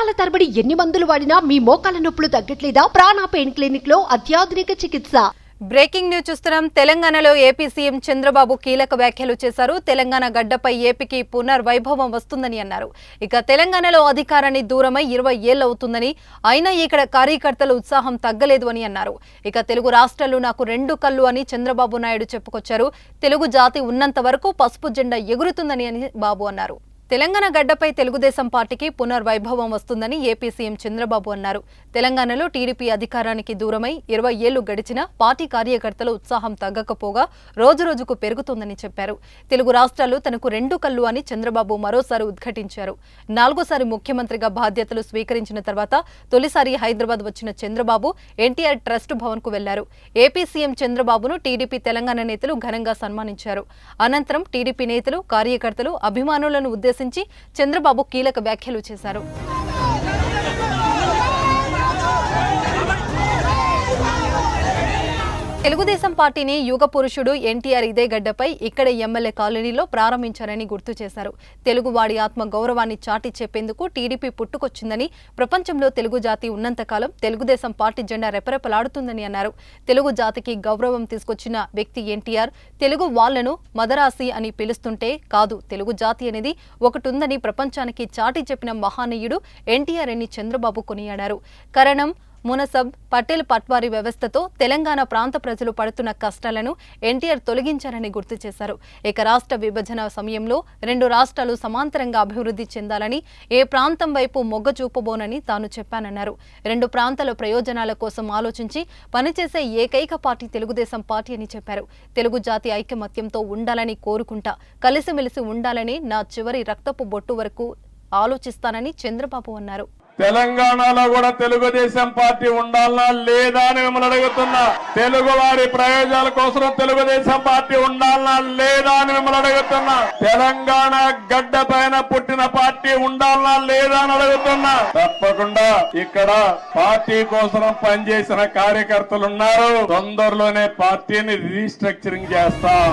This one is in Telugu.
సంవత్సరాల తరబడి ఎన్ని మందులు వాడినా మీ మోకాల నొప్పులు తగ్గట్లేదా? ప్రాణ పెయిన్ క్లినిక్లో అత్యాధునిక చికిత్స. బ్రేకింగ్ న్యూస్ చూస్తున్నాం. తెలంగాణలో ఏపీ సీఎం చంద్రబాబు కీలక వ్యాఖ్యలు చేశారు. తెలంగాణ గడ్డపై ఏపీకి పునర్వైభవం వస్తుందని అన్నారు. ఇక తెలంగాణలో అధికారాన్ని దూరమై ఇరవై ఏళ్ళు అవుతుందని అయినా ఇక్కడ కార్యకర్తల ఉత్సాహం తగ్గలేదు అని అన్నారు. ఇక తెలుగు రాష్ట్రాలు నాకు రెండు కళ్ళు అని చంద్రబాబు నాయుడు చెప్పుకొచ్చారు. తెలుగు జాతి ఉన్నంత వరకు పసుపు జెండా ఎగురుతుందని అని బాబు అన్నారు. తెలంగాణ గడ్డపై తెలుగుదేశం పార్టీకి పునర్వైభవం వస్తుందని ఏపీ సీఎం చంద్రబాబు అన్నారు. తెలంగాణలో టీడీపీ అధికారానికి దూరమై ఇరవై ఏళ్ళు గడిచినా పార్టీ కార్యకర్తల ఉత్సాహం తగ్గకపోగా రోజురోజుకు పెరుగుతోందని చెప్పారు. తెలుగు రాష్ట్రాలు తనకు రెండు కళ్ళు అని చంద్రబాబు మరోసారి ఉద్ఘాటించారు. నాలుగోసారి ముఖ్యమంత్రిగా బాధ్యతలు స్వీకరించిన తర్వాత తొలిసారి హైదరాబాద్ వచ్చిన చంద్రబాబు ఎన్టీఆర్ ట్రస్ట్ భవన్కు వెళ్ళారు. ఏపీ సీఎం చంద్రబాబును టీడీపీ తెలంగాణ నేతలు ఘనంగా సన్మానించారు. అనంతరం టీడీపీ నేతలు కార్యకర్తలు అభిమానులను ఉద్దేశించి చంద్రబాబు కీలక వ్యాఖ్యలు చేశారు. తెలుగుదేశం పార్టీని యుగ పురుషుడు ఎన్టీఆర్ ఇదే గడ్డపై ఇక్కడ ఎమ్మెల్యే కాలనీలో ప్రారంభించారని గుర్తు చేశారు. తెలుగువాడి ఆత్మ గౌరవాన్ని చాటి చెప్పేందుకు టీడీపీ పుట్టుకొచ్చిందని ప్రపంచంలో తెలుగు జాతి ఉన్నంతకాలం తెలుగుదేశం పార్టీ జెండా రెపరెపలాడుతుందని అన్నారు. తెలుగు జాతికి గౌరవం తీసుకొచ్చిన వ్యక్తి ఎన్టీఆర్ తెలుగు వాళ్ళను మదరాసి అని పిలుస్తుంటే కాదు తెలుగు జాతి అనేది ఒకటుందని ప్రపంచానికి చాటి చెప్పిన మహానీయుడు ఎన్టీఆర్ అని చంద్రబాబు కొనియాడారు. కరణం మునసబ్ పటేల్ పట్వారీ వ్యవస్థతో తెలంగాణ ప్రాంత ప్రజలు పడుతున్న కష్టాలను ఎన్టీఆర్ తొలగించారని గుర్తు చేశారు. ఇక రాష్ట్ర విభజన సమయంలో రెండు రాష్ట్రాలు సమాంతరంగా అభివృద్ధి చెందాలని ఏ ప్రాంతం వైపు మొగ్గ చూపబోనని తాను చెప్పానన్నారు. రెండు ప్రాంతాల ప్రయోజనాల కోసం ఆలోచించి పనిచేసే ఏకైక పార్టీ తెలుగుదేశం పార్టీ అని చెప్పారు. తెలుగు జాతి ఐకమత్యంతో ఉండాలని కోరుకుంటా కలిసిమెలిసి ఉండాలని నా చివరి రక్తపు బొట్టు వరకు ఆలోచిస్తానని చంద్రబాబు అన్నారు. తెలంగాణలో కూడా తెలుగుదేశం పార్టీ ఉండాలనా లేదా అని మిమ్మల్ని అడుగుతున్నా. తెలుగు వారి ప్రయోజనాల కోసం తెలుగుదేశం పార్టీ ఉండాలనా లేదా అని మిమ్మల్ని అడుగుతున్నా. తెలంగాణ గడ్డ పైన పుట్టిన పార్టీ ఉండాలనా లేదా అని అడుగుతున్నా. తప్పకుండా ఇక్కడ పార్టీ కోసం పనిచేసిన కార్యకర్తలు ఉన్నారు. తొందరలోనే పార్టీని రీస్ట్రక్చరింగ్ చేస్తాం.